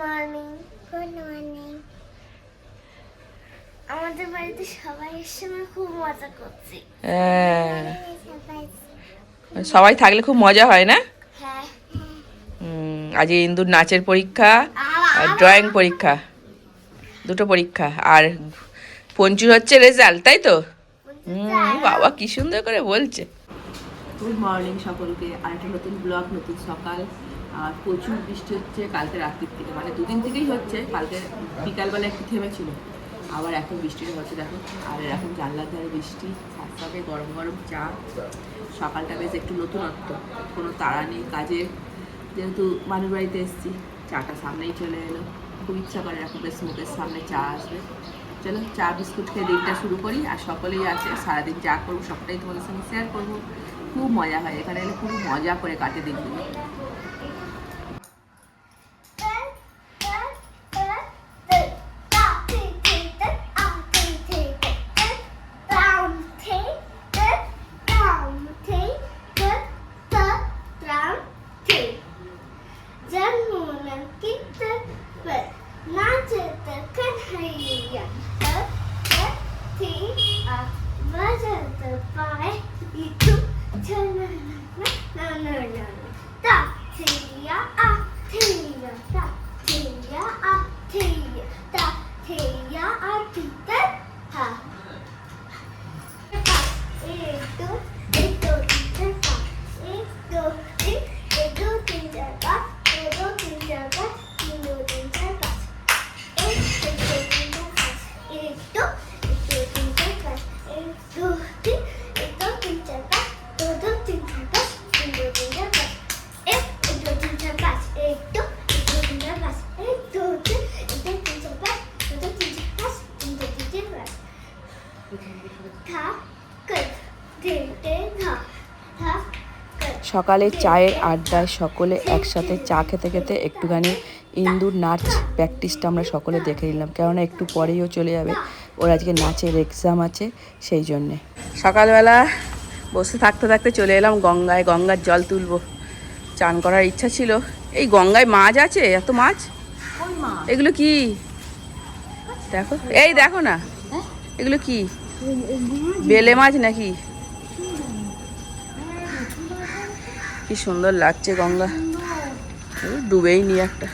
Morning good morning আমাদের বাড়িতে সবাই এসে খুব মজা করছি। হ্যাঁ। সবাই সবাই থাকলে খুব মজা হয় না? হ্যাঁ। আজ ইন্দুর নাচের পরীক্ষা আর ড্রয়িং পরীক্ষা। দুটো পরীক্ষা। আর পঞ্চুর হচ্ছে রেজাল্ট তাই তো? হুম, বাবা কি সুন্দর করে বলছে। গুড মর্নিং সকলকে। আর একটা নতুন ব্লগ নতুন সকাল। আর প্রচুর বৃষ্টি হচ্ছে কালকে রাত্রির থেকে। মানে দুদিন থেকেই হচ্ছে, কালকে বিকালবেলা একটু থেমেছিল। আবার এখন বৃষ্টিটা হচ্ছে, দেখো। আর এখন জানলার ধারে বৃষ্টি সাথে গরম গরম চা। সকালটা বেশ একটু নতুনত্ব, কোনো তাড়া নেই। কাজে যেহেতু মানুষ বাড়িতে এসেছি, চাটা সামনেই চলে এলো। খুব ইচ্ছা করে এখন বেশ মুখের সামনে চা আসবে। চলো, চা, বিস্কুট খেয়ে দিনটা শুরু করি। আর সকলেই আছে, সারাদিন চা করব, সবটাই তোমাদের সঙ্গে শেয়ার করব। খুব মজা হয়, এখানে এলে খুব মজা করে কাটে দিনগুলো। yan. সকালে চায়ের আড্ডায় সকলে একসাথে চা খেতে খেতে একটুখানি ইন্দুর নাচ প্র্যাকটিসটা আমরা সকলে দেখে নিলাম। কেননা একটু পরেই ও চলে যাবে। ওর আজকে নাচের এক্সাম আছে সেই জন্যে। সকালবেলা বসে থাকতে থাকতে চলে এলাম গঙ্গায়। গঙ্গার জল তুলবো। চান করার ইচ্ছা ছিল। এই গঙ্গায় মাছ আছে? এত মাছ? এগুলো কি? দেখো। এই দেখো না। এগুলো কি? বেলে মাছ নাকি? কি সুন্দর লাগছে গঙ্গা। ডুবেই নি একটা।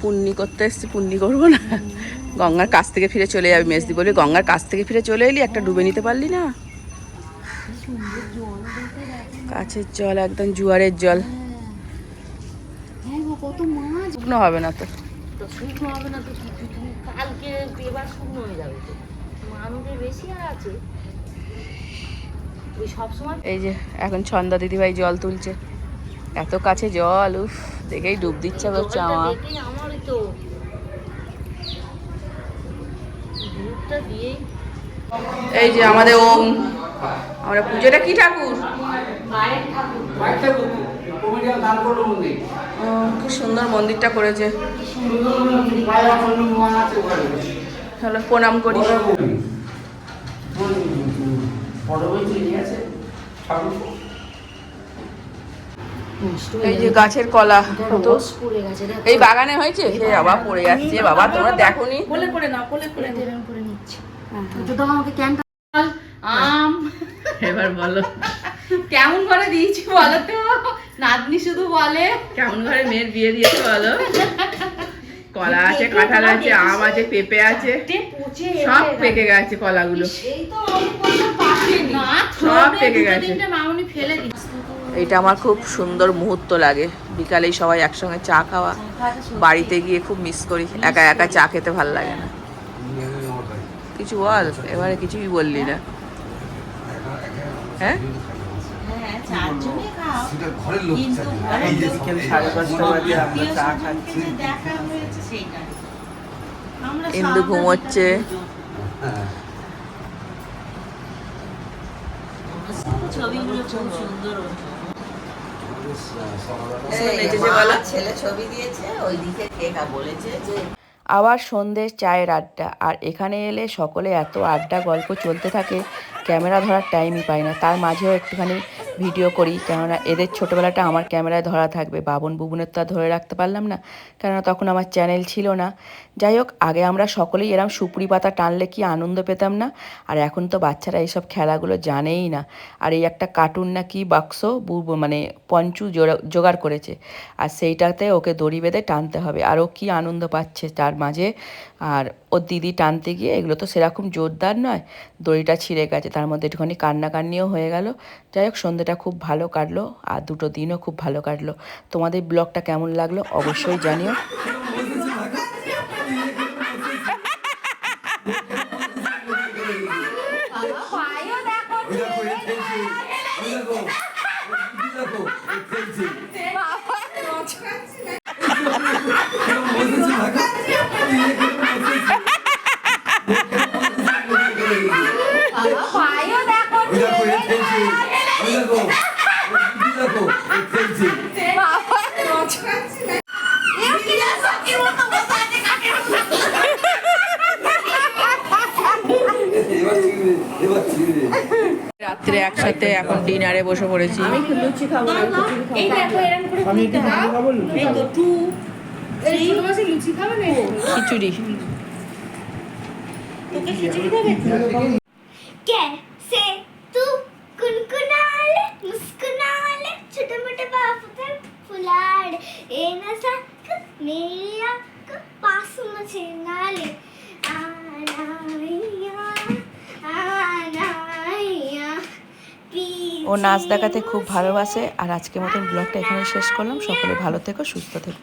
পুণ্যি করতে এসছি, পুণ্যি করব না। গঙ্গার কাছ থেকে ফিরে চলে যাবি মেজদি বলি। গঙ্গার কাছ থেকে ফিরে চলে এলি, একটা ডুবে নিতে পারলি না। কাছের জল, একদম জুয়ারের জল। শুকনো হবে না তো। শুকনো হবে না তো কালকে এবার শুকনো হয়ে যাবে তো বেশি আর আছে। এই যে এখন ছন্দা দিদিভাই জল তুলছে। এত কাছে জল উফ দেখেই ডুব দিচ্ছে করছে আমার। তো। এই যে আমাদের ওম আমরা পুজোটা কি ঠাকুর? ও, কি সুন্দর মন্দিরটা করেছে। চলো প্রণাম করি। এই যে গাছের কলা। তো রস পড়ে গেছে দেখো। এই বাগানে হয়েছে? সে বাবা পড়ে যাচ্ছে বাবা তোমরা দেখোনি? কোলে করে নাও কোলে করে এরকম করে নিচ্ছি। তো দাও আমাকে ক্যানটা আম। এবার বলো। কেমন করে দিয়েছি বলো তো? নাতনি শুধু বলে। কেমন ঘরে মেয়ের বিয়ে দিয়েছে বলো? কলা আছে কাঁঠাল আছে আম আছে পেঁপে আছে। সব পেকে গেছে কলাগুলো। সব পেকে গেছে। এটা আমার খুব সুন্দর মুহূর্ত লাগে। বিকালেই সবাই একসঙ্গে চা খাওয়া। বাড়িতে গিয়ে খুব মিস করি। একা একা চা খেতে ভালো লাগে না। কিছু বল? এবারে কিছুই বললি না। হ্যাঁ ঘরের লোক এই যে বিকেল সাড়ে পাঁচটা বাজে আমরা চা খাচ্ছি। ইন্দু ঘুমোচ্ছে। দুজন। ছবিগুলো খুব সুন্দর হচ্ছে ছেলে ছবি দিয়েছে ওই দিকে কেকা বলেছে যে আবার সন্ধ্যের চায়ের আড্ডা। আর এখানে এলে সকলে এত আড্ডা গল্প চলতে থাকে ক্যামেরা ধরার টাইমই পাই না। তার মাঝেও একটুখানি ভিডিও করি। কেননা এদের ছোটোবেলাটা আমার ক্যামেরায় ধরা থাকবে। বাবন বুবুনের তো ধরে রাখতে পারলাম না। কেননা তখন আমার চ্যানেল ছিল না। যাই হোক, আগে আমরা সকলেই এরম সুপুরি পাতা টানলে কি আনন্দ পেতাম না? আর এখন তো বাচ্চারা এইসব খেলাগুলো জানেই না। আর এই একটা কার্টুন না কি বাক্স মানে পঞ্চু জোগাড় করেছে। আর সেইটাতে ওকে দড়ি বেঁধে টানতে হবে। আর ও কী আনন্দ পাচ্ছে তার মাঝে। আর ওর দিদি টানতে গিয়ে, এগুলো তো সেরকম জোরদার নয়, দড়িটা ছিঁড়ে গেছে, তার মধ্যে একটুখানি কান্নাকান্নিও হয়ে গেল। যাই হোক, সন্ধ্যেটা খুব ভালো কাটলো, আর দুটো দিনও খুব ভালো কাটলো। তোমাদের ব্লগটা কেমন লাগল অবশ্যই জানিও। রাত্রে একসাথে এখন ডিনারে বসে পড়েছি। খিচুড়ি। খিচুড়ি খাবে। কে? সে? ও নাচ দেখাতে খুব ভালোবাসে। আর আজকের মতন ব্লগটা এখানে শেষ করলাম। সকলে ভালো থেকো সুস্থ থেকো।